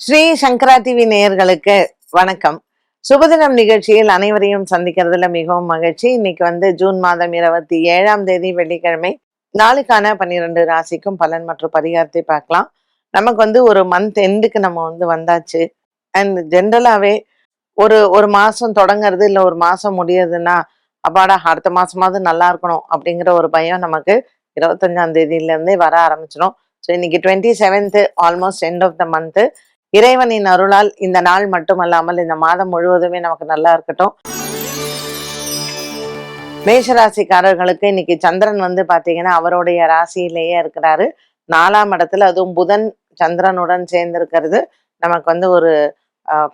ஸ்ரீ சங்கரா TV நேயர்களுக்கு வணக்கம். சுபதினம் நிகழ்ச்சியில் அனைவரையும் சந்திக்கிறதுல மிகவும் மகிழ்ச்சி. இன்னைக்கு வந்து ஜூன் மாதம் இருபத்தி ஏழாம் தேதி வெள்ளிக்கிழமை. நாளுக்கான பன்னிரெண்டு ராசிக்கும் பலன் மற்றும் பரிகாரத்தை பார்க்கலாம். நமக்கு வந்து ஒரு மந்த் எண்டுக்கு நம்ம வந்து வந்தாச்சு. அண்ட் ஜென்ரலாகவே ஒரு ஒரு மாதம் தொடங்குறது இல்லை ஒரு மாதம் முடியுதுன்னா அப்பாடா அடுத்த மாசமாவது நல்லா இருக்கணும் அப்படிங்கிற ஒரு பயம் நமக்கு இருபத்தஞ்சாம் தேதியிலேருந்தே வர ஆரம்பிச்சிடும். ஸோ இன்னைக்கு twenty seventh almost end of the month இறைவனின் அருளால் இந்த நாள் மட்டுமல்லாமல் இந்த மாதம் முழுவதுமே நமக்கு நல்லா இருக்கட்டும். மேஷராசிக்காரர்களுக்கு இன்னைக்கு சந்திரன் வந்து பாத்தீங்கன்னா அவருடைய ராசியிலேயே இருக்கிறாரு. நாலாம் இடத்துல அதுவும் புதன் சந்திரனுடன் சேர்ந்திருக்கிறது. நமக்கு வந்து ஒரு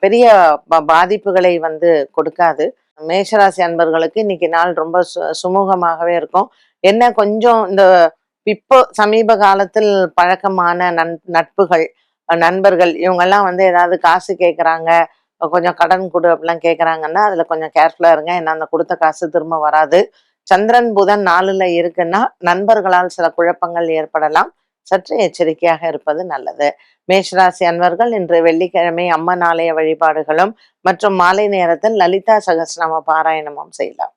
பெரிய ப- பாதிப்புகளை வந்து கொடுக்காது. மேஷராசி அன்பர்களுக்கு இன்னைக்கு நாள் ரொம்ப சு சுமூகமாகவே இருக்கும். என்ன கொஞ்சம் இந்த இப்போ சமீப காலத்தில் பழக்கமான நன் நட்புகள் நண்பர்கள் இவங்கெல்லாம் வந்து ஏதாவது காசு கேட்குறாங்க கொஞ்சம் கடன் கொடு அப்படிலாம் கேட்குறாங்கன்னா அதில் கொஞ்சம் கேர்ஃபுல்லாக இருங்க. ஏன்னா அந்த கொடுத்த காசு திரும்ப வராது. சந்திரன் புதன் நாளில் இருக்குன்னா நண்பர்களால் சில குழப்பங்கள் ஏற்படலாம். சற்று எச்சரிக்கையாக இருப்பது நல்லது. மேஷராசி அன்பர்கள் இன்று வெள்ளிக்கிழமை அம்மன் ஆலய வழிபாடுகளும் மற்றும் மாலை நேரத்தில் லலிதா சகஸ்ரநாம பாராயணமும் செய்யலாம்.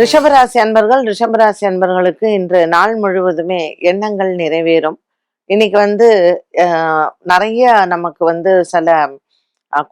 ரிஷபராசி அன்பர்கள் ரிஷபராசி அன்பர்களுக்கு இன்று நாள் முழுவதுமே எண்ணங்கள் நிறைவேறும். இன்னைக்கு வந்து நிறைய நமக்கு வந்து சில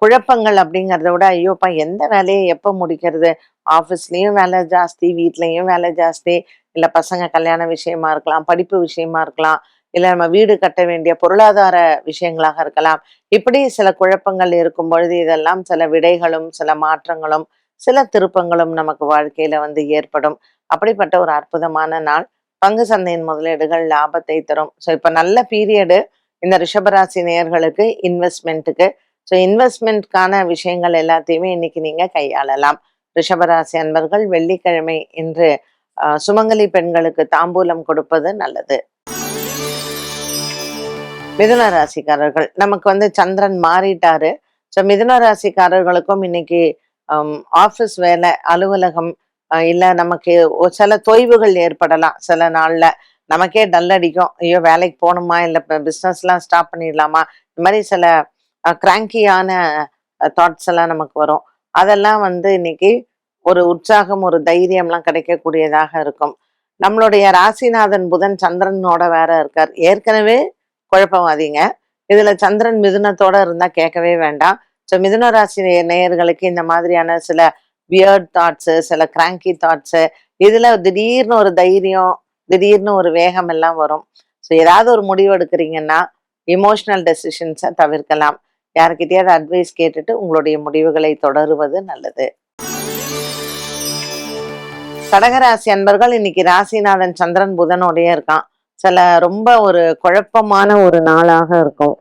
குழப்பங்கள் அப்படிங்கிறத விட ஐயோப்பா எந்த வேலையை எப்போ முடிக்கிறது? ஆஃபீஸ்லேயும் வேலை ஜாஸ்தி வீட்லேயும் வேலை ஜாஸ்தி. இல்லை பசங்க கல்யாண விஷயமா இருக்கலாம் படிப்பு விஷயமா இருக்கலாம். இல்லை நம்ம வீடு கட்ட வேண்டிய பொருளாதார விஷயங்களாக இருக்கலாம். இப்படி சில குழப்பங்கள் இருக்கும் பொழுது இதெல்லாம் சில விடைகளும் சில மாற்றங்களும் சில திருப்பங்களும் நமக்கு வாழ்க்கையில வந்து ஏற்படும். அப்படிப்பட்ட ஒரு அற்புதமான நாள். பங்கு சந்தையின் முதலீடுகள் லாபத்தை தரும். ஸோ இப்போ நல்ல பீரியடு இந்த ரிஷபராசி நேயர்களுக்கு இன்வெஸ்ட்மெண்ட்டுக்கு ஸோ இன்வெஸ்ட்மெண்ட்கான விஷயங்கள் எல்லாத்தையுமே இன்னைக்கு நீங்க கையாளலாம். ரிஷபராசி அன்பர்கள் வெள்ளிக்கிழமை இன்று சுமங்கலி பெண்களுக்கு தாம்பூலம் கொடுப்பது நல்லது. மிதுன ராசிக்காரர்கள். நமக்கு வந்து சந்திரன் மாறிட்டாரு. ஸோ மிதுன ராசிக்காரர்களுக்கும் இன்னைக்கு ஆஃபீஸ் வேலை அலுவலகம் இல்லை நமக்கு சில தொய்வுகள் ஏற்படலாம் சில நாளில். நமக்கே டல் அடிக்கும். ஐயோ வேலைக்கு போகணுமா? இல்லை பிஸ்னஸ்லாம் ஸ்டாப் பண்ணிடலாமா? இந்த மாதிரி சில கிராங்கியான தாட்ஸ் எல்லாம் நமக்கு வரும். அதெல்லாம் வந்து இன்னைக்கு ஒரு உற்சாகம் ஒரு தைரியம்லாம் கிடைக்கக்கூடியதாக இருக்கும். நம்மளுடைய ராசிநாதன் புதன் சந்திரனோட வேற இருக்கார். ஏற்கனவே குழப்பமாதீங்க. இதுல சந்திரன் மிதுனத்தோட இருந்தா கேட்கவே வேண்டாம். ஸோ மிதுன ராசி நேயர்களுக்கு இந்த மாதிரியான சில வியர்ட் தாட்ஸு சில கிராங்கி தாட்ஸு இதுல திடீர்னு ஒரு தைரியம் திடீர்னு ஒரு வேகம் எல்லாம் வரும். ஸோ ஏதாவது ஒரு முடிவு எடுக்கிறீங்கன்னா இமோஷனல் டெசிஷன்ஸை தவிர்க்கலாம். யாருக்கிட்டையாவது அட்வைஸ் கேட்டுட்டு உங்களுடைய முடிவுகளை தொடருவது நல்லது. கடகராசி அன்பர்கள் இன்னைக்கு ராசிநாதன் சந்திரன் புதனோடய இருக்கான். சில ரொம்ப ஒரு குழப்பமான ஒரு நாளாக இருக்கும்.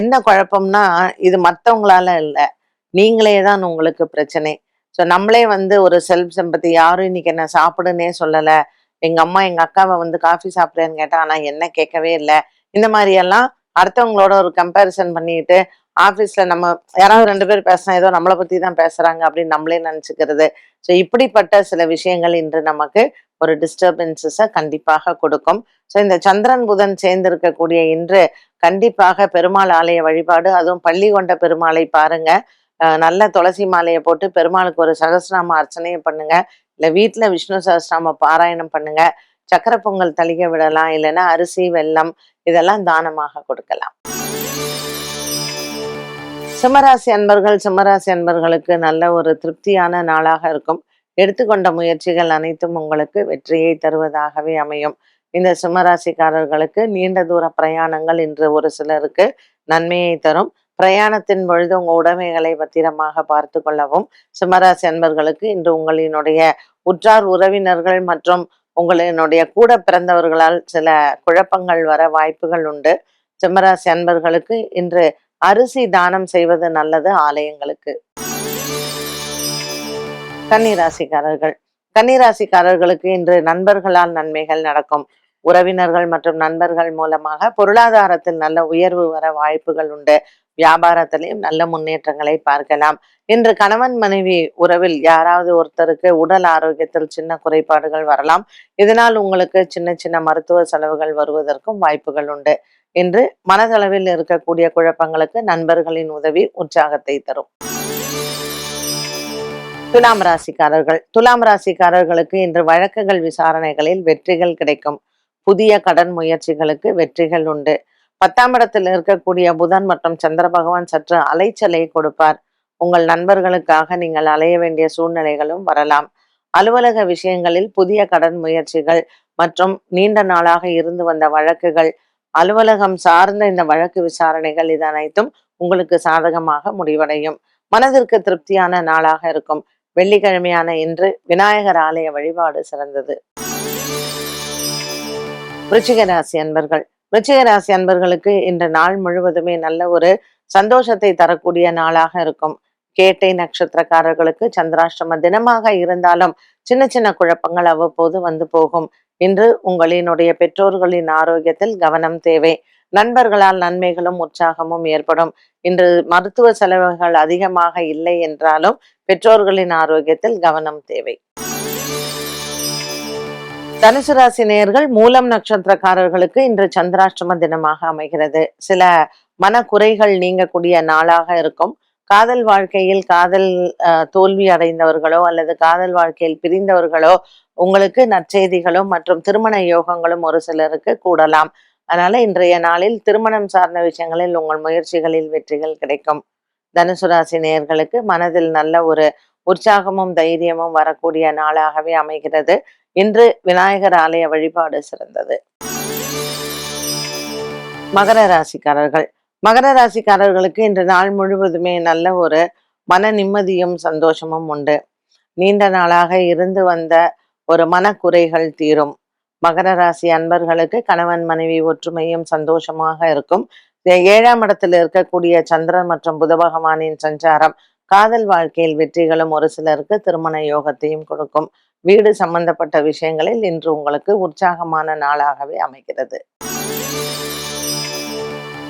என்ன குழப்பம்னா இது மற்றவங்களால இல்லை. நீங்களே தான் உங்களுக்கு பிரச்சனை. ஸோ நம்மளே வந்து ஒரு செல்ஃப் செம்பத்தி யாரும் இன்னைக்கு என்ன சாப்பிடுன்னே சொல்லலை. எங்க அம்மா எங்க அக்காவை வந்து காஃபி சாப்பிட்றேன்னு கேட்டால் ஆனால் என்ன கேட்கவே இல்லை. இந்த மாதிரியெல்லாம் அடுத்தவங்களோட ஒரு கம்பேரிசன் பண்ணிட்டு ஆஃபீஸ்ல நம்ம யாராவது ரெண்டு பேர் பேசினா ஏதோ நம்மளை பற்றி தான் பேசுறாங்க அப்படின்னு நம்மளே நினச்சிக்கிறது. ஸோ இப்படிப்பட்ட சில விஷயங்கள் இன்று நமக்கு ஒரு டிஸ்டர்பன்சஸை கண்டிப்பாக கொடுக்கும். ஸோ இந்த சந்திரன் புதன் சேர்ந்திருக்கக்கூடிய இன்று கண்டிப்பாக பெருமாள் ஆலய வழிபாடு அதுவும் பள்ளி கொண்ட பெருமாளை பாருங்க. நல்ல துளசி மாலையை போட்டு பெருமாளுக்கு ஒரு சகசிரநாம அர்ச்சனையும் பண்ணுங்க. இல்லை வீட்டில் விஷ்ணு சகசிரநாம பாராயணம் பண்ணுங்க. சக்கரை பொங்கல் தளிக விடலாம் இல்லைன்னா அரிசி வெல்லம் இதெல்லாம் தானமாக கொடுக்கலாம். சிம்மராசி அன்பர்கள் சிம்மராசி அன்பர்களுக்கு நல்ல ஒரு திருப்தியான நாளாக இருக்கும். எடுத்துக்கொண்ட முயற்சிகள் அனைத்தும் உங்களுக்கு வெற்றியை தருவதாகவே அமையும். இந்த சிம்மராசிக்காரர்களுக்கு நீண்ட தூர பிரயாணங்கள் இன்று ஒரு சிலருக்கு நன்மையை தரும். பிரயாணத்தின் பொழுது உங்க உடைமைகளை பத்திரமாக பார்த்து கொள்ளவும். சிம்மராசி அன்பர்களுக்கு இன்று உங்களினுடைய உற்றார் உறவினர்கள் மற்றும் உங்களினுடைய கூட பிறந்தவர்களால் சில குழப்பங்கள் வர வாய்ப்புகள் உண்டு. சிம்மராசி அன்பர்களுக்கு இன்று அரிசி தானம் செய்வது நல்லது ஆலயங்களுக்கு. கன்னிராசிக்காரர்கள். கன்னிராசிக்காரர்களுக்கு இன்று நண்பர்களால் நன்மைகள் நடக்கும். உறவினர்கள் மற்றும் நண்பர்கள் மூலமாக பொருளாதாரத்தில் நல்ல உயர்வு வர வாய்ப்புகள் உண்டு. வியாபாரத்திலையும் நல்ல முன்னேற்றங்களை பார்க்கலாம். இன்று கணவன் மனைவி உறவில் யாராவது ஒருத்தருக்கு உடல் ஆரோக்கியத்தில் சின்ன குறைபாடுகள் வரலாம். இதனால் உங்களுக்கு சின்ன சின்ன மருத்துவ செலவுகள் வருவதற்கும் வாய்ப்புகள் உண்டு. என்று மனதளவில் இருக்கக்கூடிய குழப்பங்களுக்கு நண்பர்களின் உதவி உற்சாகத்தை தரும். துலாம் ராசிக்காரர்கள். துலாம் ராசிக்காரர்களுக்கு இன்று வழக்குகள் விசாரணைகளில் வெற்றிகள் கிடைக்கும். புதிய கடன் முயற்சிகளுக்கு வெற்றிகள் உண்டு. பத்தாம் இடத்தில் இருக்கக்கூடிய புதன் மற்றும் சந்திர பகவான் சற்று அலைச்சலை கொடுப்பார். உங்கள் நண்பர்களுக்காக நீங்கள் அலைய வேண்டிய சூழ்நிலைகளும் வரலாம். அலுவலக விஷயங்களில் புதிய கடன் முயற்சிகள் மற்றும் நீண்ட நாளாக இருந்து வந்த வழக்குகள் அலுவலகம் சார்ந்த இந்த வழக்கு விசாரணைகள் இது அனைத்தும் உங்களுக்கு சாதகமாக முடிவடையும். மனதிற்கு திருப்தியான நாளாக இருக்கும். வெள்ளிக்கிழமையான இன்று விநாயகர் ஆலய வழிபாடு சிறந்தது. விருச்சிக ராசி அன்பர்கள் ராசி அன்பர்களுக்கு இன்று நாள் முழுவதுமே நல்ல ஒரு சந்தோஷத்தை தரக்கூடிய நாளாக இருக்கும். கேட்டை நட்சத்திரக்காரர்களுக்கு சந்திராஷ்டம தினமாக இருந்தாலும் சின்ன சின்ன குழப்பங்கள் அவ்வப்போது வந்து போகும். இன்று உங்களினுடைய பெற்றோர்களின் ஆரோக்கியத்தில் கவனம் தேவை. நண்பர்களால் நன்மைகளும் உற்சாகமும் ஏற்படும். இன்று மருத்துவ செலவுகள் அதிகமாக இல்லை என்றாலும் பெற்றோர்களின் ஆரோக்கியத்தில் கவனம் தேவை. தனுசு ராசி நேயர்கள் மூலம் நட்சத்திரக்காரர்களுக்கு இன்று சந்திராஷ்டம தினமாக அமைகிறது. சில மனக்குறைகள் நீங்கக்கூடிய நாளாக இருக்கும். காதல் வாழ்க்கையில் காதல் தோல்வி அடைந்தவர்களோ அல்லது காதல் வாழ்க்கையில் பிரிந்தவர்களோ உங்களுக்கு நற்செய்திகளும் மற்றும் திருமண யோகங்களும் ஒரு சிலருக்கு கூடலாம். அதனால இன்றைய நாளில் திருமணம் சார்ந்த விஷயங்களில் உங்கள் முயற்சிகளில் வெற்றிகள் கிடைக்கும். தனுசு ராசி நேயர்களுக்கு மனதில் நல்ல ஒரு உற்சாகமும் தைரியமும் வரக்கூடிய நாளாகவே அமைகிறது. இன்று விநாயகர் ஆலய வழிபாடு சிறந்தது. மகர ராசிக்காரர்கள். மகர ராசிக்காரர்களுக்கு இன்று நாள் முழுவதுமே நல்ல ஒரு மன நிம்மதியும் சந்தோஷமும் உண்டு. நீண்ட நாளாக இருந்து வந்த ஒரு மனக்குறைகள் தீரும். மகர ராசி அன்பர்களுக்கு கணவன் மனைவி ஒற்றுமையும் சந்தோஷமாக இருக்கும். ஏழாம் இடத்தில் இருக்கக்கூடிய சந்திரன் மற்றும் புத பகவானின் சஞ்சாரம் காதல் வாழ்க்கையில் வெற்றிகளும் ஒரு சிலருக்கு திருமண யோகத்தையும் கொடுக்கும். வீடு சம்பந்தப்பட்ட விஷயங்களில் இன்று உங்களுக்கு உற்சாகமான நாளாகவே அமைகிறது.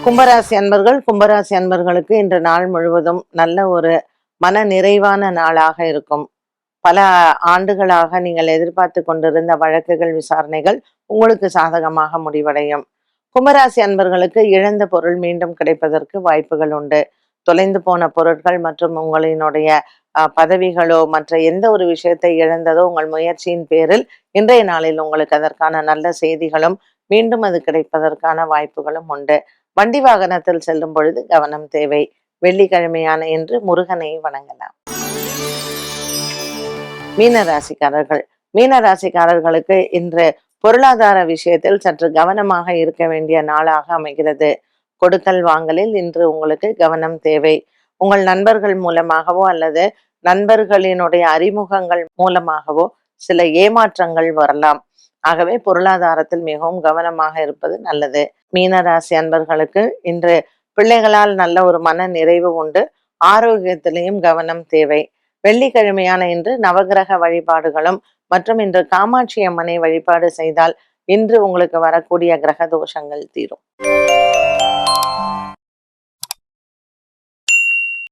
கும்பராசி அன்பர்கள் கும்பராசி அன்பர்களுக்கு இன்று நாள் முழுவதும் நல்ல ஒரு மன நிறைவான நாளாக இருக்கும். பல ஆண்டுகளாக நீங்கள் எதிர்பார்த்து கொண்டிருந்த வழக்குகள் விசாரணைகள் உங்களுக்கு சாதகமாக முடிவடையும். கும்பராசி அன்பர்களுக்கு இழந்த பொருள் மீண்டும் கிடைப்பதற்கு வாய்ப்புகள் உண்டு. தொலைந்து போன பொருட்கள் மற்றும் உங்களினுடைய பதவிகளோ மற்ற எந்த ஒரு விஷயத்தை இழந்ததோ உங்கள் முயற்சியின் பேரில் இன்றைய நாளில் உங்களுக்கு அதற்கான நல்ல செய்திகளும் மீண்டும் அது கிடைப்பதற்கான வாய்ப்புகளும் உண்டு. வண்டி வாகனத்தில் செல்லும் பொழுது கவனம் தேவை. வெள்ளிக்கிழமையான என்று முருகனை வணங்கலாம். மீனராசிக்காரர்கள். மீனராசிக்காரர்களுக்கு இன்று பொருளாதார விஷயத்தில் சற்று கவனமாக இருக்க வேண்டிய நாளாக அமைகிறது. கொடுக்கல் வாங்கலில் இன்று உங்களுக்கு கவனம் தேவை. உங்கள் நண்பர்கள் மூலமாகவோ அல்லது நண்பர்களினுடைய அறிமுகங்கள் மூலமாகவோ சில ஏமாற்றங்கள் வரலாம். ஆகவே பொருளாதாரத்தில் மிகவும் கவனமாக இருப்பது நல்லது. மீனராசி அன்பர்களுக்கு இன்று பிள்ளைகளால் நல்ல ஒரு மன நிறைவு உண்டு. ஆரோக்கியத்திலையும் கவனம் தேவை. வெள்ளிக்கிழமையான இன்று நவகிரக வழிபாடுகளும் மற்றும் இன்று காமாட்சி அம்மனை வழிபாடு செய்தால் இன்று உங்களுக்கு வரக்கூடிய கிரக தோஷங்கள் தீரும்.